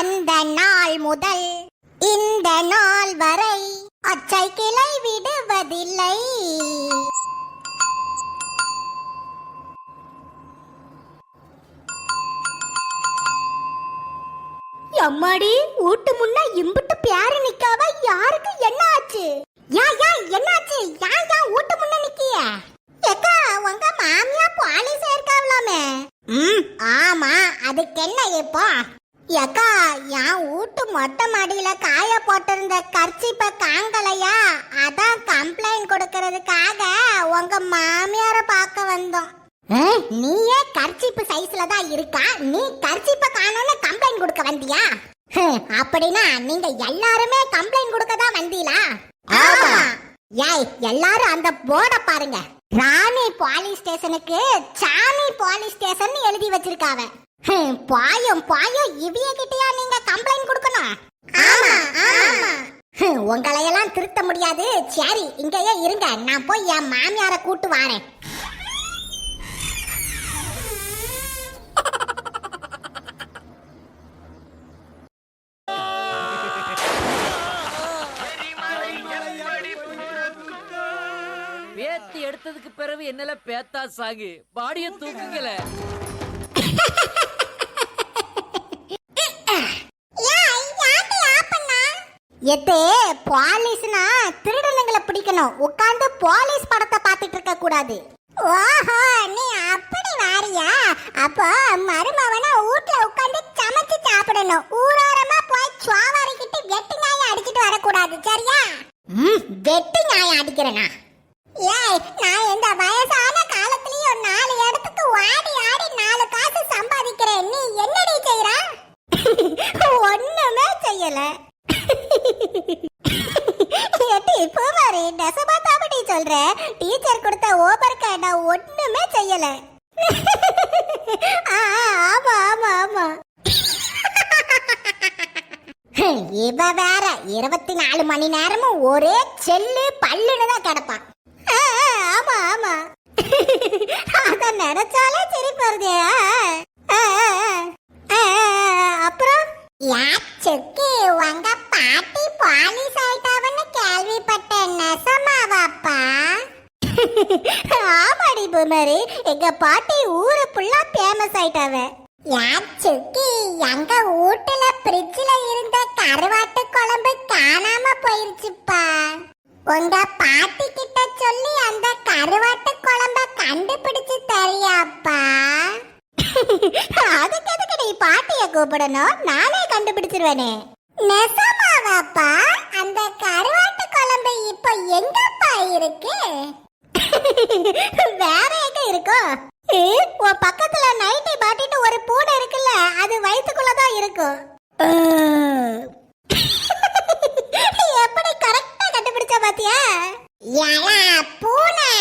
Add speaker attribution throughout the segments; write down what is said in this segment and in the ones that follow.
Speaker 1: அந்த நாள் முதல் இந்த நாள் வரை அச்சை கிளை விடுவதில்லை. அம்மாடி வீட்டு முன்ன இம்புட்டு பேரு நிக்காவ யாருக்கு என்ன மாமியார பார்க்க வந்தோம். நீயே கர்ச்சிப்பு சைஸ்ல தான் இருக்கா? நீ கர்ச்சிப்ப காணோன்னு கம்ப்ளைண்ட் கொடுக்க வந்தியா? அப்படின்னா நீங்க எல்லாருமே கம்ப்ளைண்ட் கொடுக்க தான் வந்தீங்களா ஆமா. ஏய் எல்லாரும் அந்த போர்ட பாருங்க. ராணி போலீஸ் ஸ்டேஷனுக்கு சாமி போலீஸ் ஸ்டேஷன் எழுதி வச்சிருக்காவ. பாயும் பாயும் இவிய கிட்டயா நீங்க கம்ப்ளைண்ட் கொடுக்கணும்? ஆமா. ஆமா. உங்களையெல்லாம் திருத்த முடியாது. சரி இங்கேயே இருங்க. நான் போய் என் மாமியார கூட்டு வாரேன்.
Speaker 2: பேத்தி எடுத்ததுக்கு பிறகு என்னால பேத்தா சாகு? பாடிய தூக்குங்கள
Speaker 1: எத்தே போலீஸ்னா திருடனுங்களை பிடிக்கணும். உட்கார்ந்து போலீஸ் படத்தை பார்த்துட்டு இருக்க கூடாது. ஓஹோ நீ அப்படி வாரியா? அப்போ மருமவன வீட்ல உட்கார்ந்து சமைச்சு சாப்பிடணும். ஊரோரமா போய் சுவாவாரிக்கிட்டு வெட்டி நியாயம் அடிச்சிட்டு வரக்கூடாது சரியா? ம் வெட்டி நியாயம் அடிக்கிறேனா? ஏய் நான் இந்த வயசான காலத்துலயும் நாலு இடத்துக்கு ஓடி ஆடி நாலு காசு சம்பாதிக்கிறேன் நீ என்னடி செய்யற ஒண்ணுமே செய்யல ஏட்டி இப்போ பாரு நெசமா தாமடி சொல்ற டீச்சர் கொடுத்த ஓபர்க்க நான் ஒண்ணுமே செய்யல ஆமா ஆமா ஆமா இவ வேற இருபத்தி நாலு மணி நேரமும் ஒரே செல்லு பல்லுன்னு தான் கிடப்பான் ஆமா ஆமா அத நினைச்சாலே சிரிப்பு வருதே ஆ, ஆ, ஆ. அப்புறம் உங்க பாட்டி போலீஸ் பாப்பா. ஆமாடி பூமரி. எங்க பாட்டி ஊரு ஃபுல்லா ஃபேமஸ் ஆயிட்டாவ. யாச்சுக்கு எங்க வீட்டுல ஃப்ரிட்ஜ்ல இருந்த கருவாட்டு குழம்பு காணாம போயிருச்சுப்பா. உங்க பாட்டி கிட்ட சொல்லி அந்த கருவாட்டு குழம்ப கண்டுபிடிச்சு தரியாப்பா. அதுக்கு எதுக்கு நீ பாட்டிய கூப்பிடணும்? நானே கண்டுபிடிச்சிருவேனே. நெசமாவாப்பா? அந்த கருவாட்டு குழம்பு இப்போ எங்க இருக்கு. வேற எங்க இருக்கும் ஏ, உன் பக்கத்துல நைட்டி மாட்டிட்டு ஒரு பூனை இருக்குல்ல அது வயித்துக்குள்ள தான் இருக்கும் எப்படி கரெக்டா கண்டுபிடிச்ச பாத்தியா? யலா பூனை.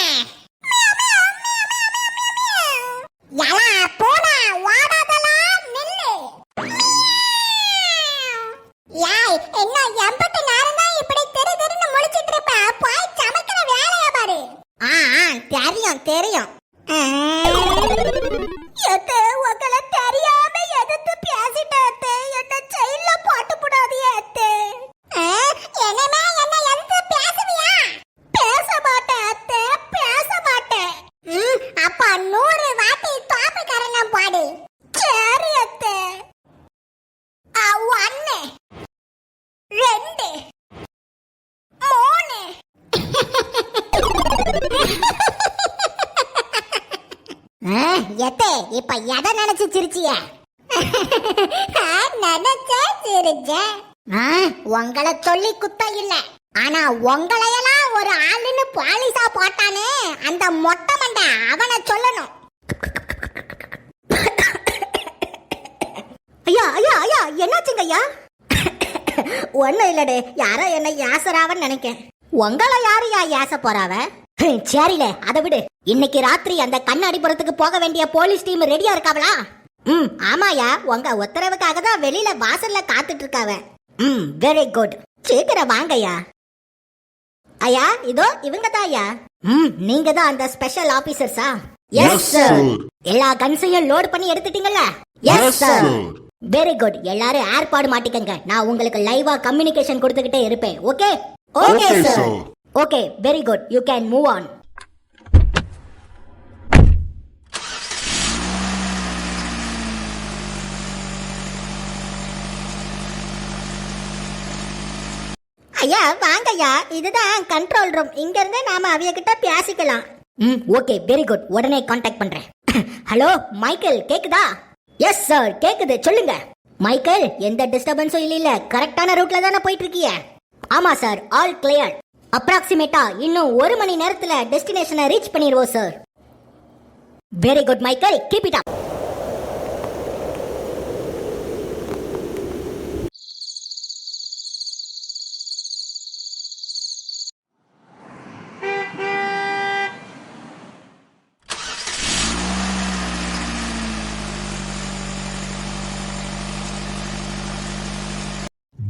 Speaker 1: அப்பா நூறு வாட்டி தோப்பு பாடு. சரி ஒன்னு. ரெண்டு. மூணு. எத்தே இப்ப எதை நினைச்சு சிரிச்சிய? நினைச்சே சிரிச்ச. உங்களை சொல்லி குத்த இல்ல. ஆனா உங்களையெல்லாம் ஒரு ஆளுன்னு பாலிசா போட்டானே அந்த மொட்டை மண்டை அவனை சொல்லணும். ஐயா ஐயா ஐயா என்னாச்சுங்க ஐயா? ஒன்னும் இல்லடே யாரோ என்ன யாசராவன்னு நினைக்கேன். உங்களை யாரு யா யாச போறாவ? சரில அதை விடு. இன்னைக்கு ராத்திரி அந்த கண்ணாடிபுரத்துக்கு போக வேண்டிய போலீஸ் டீம் ரெடியா இருக்காவளா? ம் ஆமாயா உங்க உத்தரவுக்காக தான் வெளியில வாசல்ல காத்துட்டு இருக்காவ. ம் வெரி குட் சீக்கிரம் வாங்கய்யா ஐயா. இதோ இவங்க தான் ஐயா. ம் நீங்க தான் அந்த ஸ்பெஷல் ஆபீசர்ஸா
Speaker 3: Yes, sir.
Speaker 1: எல்லா கன்ஸையும் லோட் பண்ணி எடுத்துட்டீங்கல்ல?
Speaker 3: Yes, sir.
Speaker 4: வெரி குட் எல்லாரும் ஏர்பாடு மாட்டிக்கங்க. நான் உங்களுக்கு லைவா கம்யூனிகேஷன் கொடுத்துக்கிட்டே இருப்பேன். Okay
Speaker 3: Okay, sir.
Speaker 4: Okay very good you can move on ஐயா வாங்கய்யா. இதுதான் கண்ட்ரோல் ரூம் இங்க இருந்து நாம அவிய கிட்ட பேசிக்கலாம் ம் ஓகே வெரி குட் உடனே காண்டாக்ட் பண்றேன். ஹலோ மைக்கேல் கேக்குதா? எஸ் சார் கேக்குது. சொல்லுங்க. மைக்கேல் எந்த டிஸ்டர்பன்ஸும் இல்ல கரெக்டான ரூட்ல தானே போயிட்டு இருக்கீங்க ஆமா சார் ஆல் கிளியர் அப்ராக்சிமேட்டா இன்னும் ஒரு மணி நேரத்துல டெஸ்டினேஷனை ரீச் பண்ணிடுவோம் sir very good Michael keep it up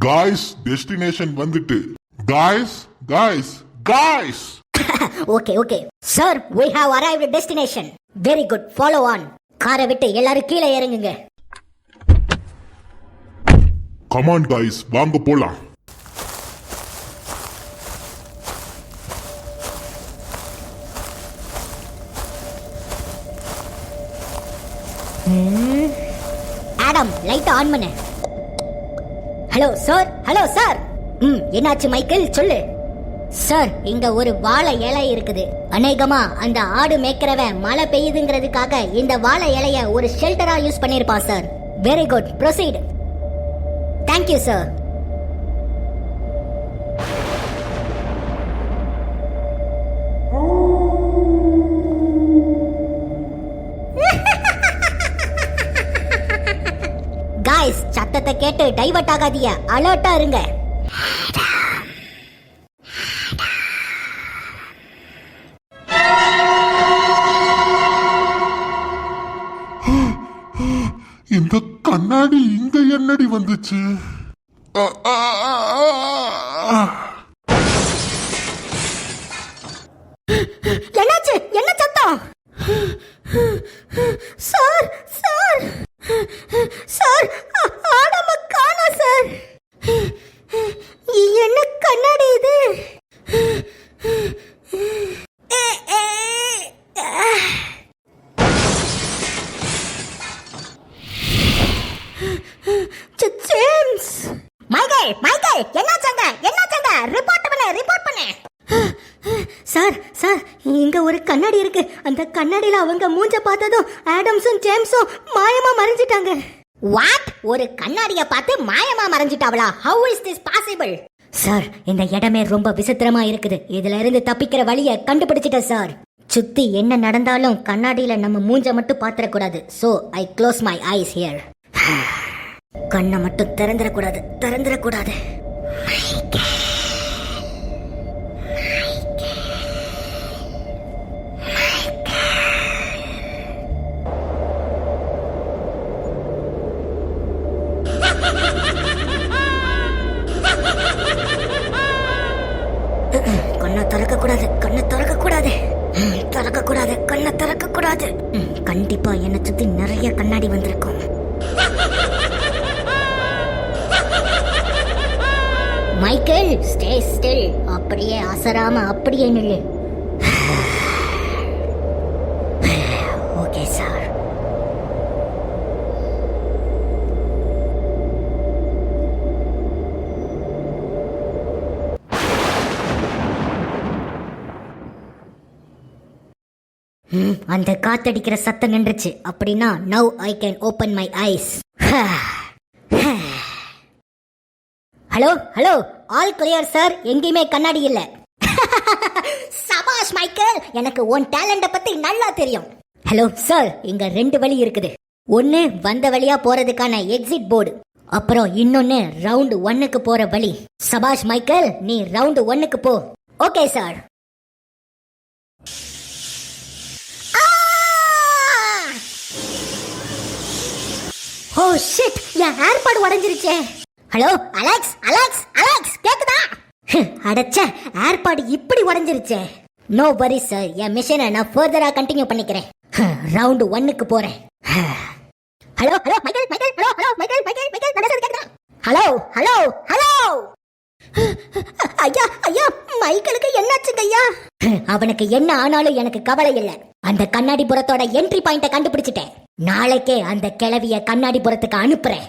Speaker 3: guys destination வந்துட்டு. Guys guys guys
Speaker 4: okay okay sir we have arrived at destination. Very good follow on காரை விட்டு எல்லாரும் கீழே இறங்குங்க.
Speaker 3: கமான் காய்ஸ் வாங்க போலாம்.
Speaker 4: ஆடம் லைட் ஆன் பண்ணு ஹலோ சார். Hello sir. ம் என்னாச்சு மைக்கேல் சொல்லு. சார் இங்க ஒரு வாழை இலை இருக்குது. அநேகமா அந்த ஆடு மேய்க்கிறவன் மழை பெய்யுதுங்கிறதுக்காக இந்த வாழை இலைய ஒரு ஷெல்டரா use பண்ணிருப்பான் sir. Very good proceed thank you sir சத்தத்தை கேட்டு டைவர்ட் ஆகாதீங்க. அலர்ட்டா இருங்க.
Speaker 3: இந்த கண்ணாடி இங்க என்னடி வந்துச்சு அ, அ, அ, அ, அ.
Speaker 4: என்னாச்சு என்ன சத்தம் சார் சார் சார் ஆ- ஆடாம காணா சார் என்ன கண்ணாடி இது ஜ- ஜேம்ஸ் மைக்கேல் மைக்கேல் என்னாச்சங்க என்னாச்சங்க ரிப்போர்ட் பண்ணு ரிப்போர்ட் பண்ணு சார் சார் இங்க ஒரு கண்ணாடி இருக்கு. அந்த கண்ணாடியில அவங்க மூஞ்ச பார்த்ததும் ஆடம்ஸும் ஜேம்ஸும் மாயமா மறைஞ்சிட்டாங்க. வாட் ஒரு கண்ணாடிய பார்த்து மாயமா மறைஞ்சிட்டாவளா? How is this possible sir இந்த இடமே ரொம்ப விசித்திரமா இருக்குது. இதுல இருந்து தப்பிக்கிற வழிய கண்டுபிடிச்சிட்டேன் சார். சுத்தி என்ன நடந்தாலும் கண்ணாடியில நம்ம மூஞ்ச மட்டும் பாத்திரக்கூடாது so I close my eyes here கண்ணை மட்டும் திறந்துடக்கூடாது. திறந்துடக்கூடாது. கண்ணை திறக்க கூடாது கண்ணை திறக்க கூடாது திறக்க கூடாது கண்ணை திறக்க கூடாது ம், கண்டிப்பா என்னை சுத்தி நிறைய கண்ணாடி வந்திருக்கும். மைக்கேல் ஸ்டே ஸ்டில் அப்படியே அசராம அப்படியே நில்லு. அந்த காத்தடிக்கிற சத்தம் நின்றுச்சு. அப்படின்னா now I can open my eyes hello hello all clear sir எங்கேயுமே கண்ணாடி இல்ல. சபாஷ் மைக்கேல் எனக்கு உன் டேலண்ட பத்தி நல்லா தெரியும். ஹலோ சார் இங்க ரெண்டு வழி இருக்குது. ஒன்னு வந்த வழியா போறதுக்கான எக்ஸிட் போர்டு அப்புறம் இன்னொன்னு ரவுண்ட் ஒன்னுக்கு போற வழி. சபாஷ் மைக்கேல் நீ ரவுண்ட் ஒன்னுக்கு போ. ஓகே சார் ஓ ஷிட் என் ஏர்பாடு உடைஞ்சிருச்சே. ஹலோ அலெக்ஸ் அலெக்ஸ் அலெக்ஸ் கேக்குதா? அடச்ச. ஏர்பாடு இப்படி உடைஞ்சிருச்சே. நோ வரி சார் என் மிஷனை நான் ஃபர்தரா கண்டினியூ பண்ணிக்கிறேன். ரவுண்ட் ஒன்னுக்கு போறேன். Hello hello Michael Michael hello hello Michael Michael Michael நான் கேக்குதா? Hello hello hello! ஐயா ஐயா மைக்கேலுக்கு என்னாச்சுங்க ஐயா? அவனுக்கு என்ன ஆனாலும் எனக்கு கவலை இல்லை. அந்த கண்ணாடி புறத்தோட என்ட்ரி பாயிண்ட கண்டுபிடிச்சிட்டேன். நாளைக்கே அந்த கிளவிய கண்ணாடி புறத்துக்கு அனுப்புறேன்.